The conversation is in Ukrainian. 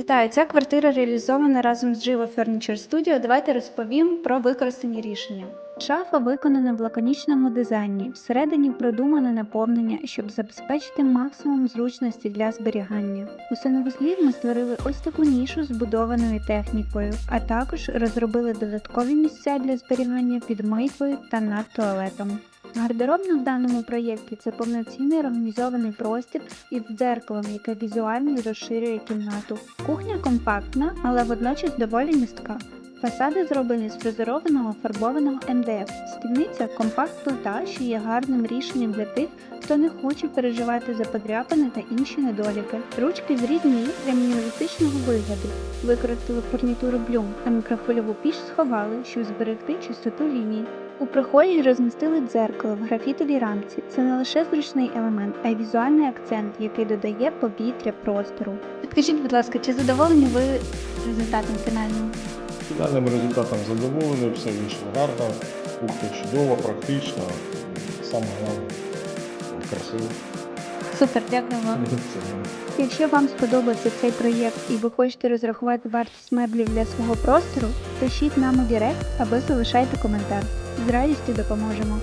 Вітаю, ця квартира реалізована разом з Jiva Furniture Studio. Давайте розповім про використані рішення. Шафа виконана в лаконічному дизайні. Всередині продумане наповнення, щоб забезпечити максимум зручності для зберігання. У санвузлі ми створили ось таку нішу з будованою технікою, а також розробили додаткові місця для зберігання під мийкою та над туалетом. Гардеробна в даному проєкті це повноцінний організований простір із дзеркалом, яке візуально розширює кімнату. Кухня компактна, але водночас доволі містка. Фасади зроблені з фрезерованого фарбованого МДФ. Стільниця компакт-плита, що є гарним рішенням для тих, хто не хоче переживати за подряпини та інші недоліки. Ручки зрізні для мінімалістичного вигляду. Використали фурнітуру блюм, а мікрохвильову піч сховали, щоб зберегти чистоту ліній. У прихожій розмістили дзеркало в графітовій рамці. Це не лише зручний елемент, а й візуальний акцент, який додає повітря простору. Підкажіть, будь ласка, чи задоволені ви результатом фінальним? Фінальним результатом задоволений, все вийшло гарно, кухня чудова, практична, саме головне красиво. Супер, дякую вам. Якщо вам сподобався цей проєкт і ви хочете розрахувати вартість меблів для свого простору, пишіть нам у Директ або залишайте коментар. З радістю допоможемо.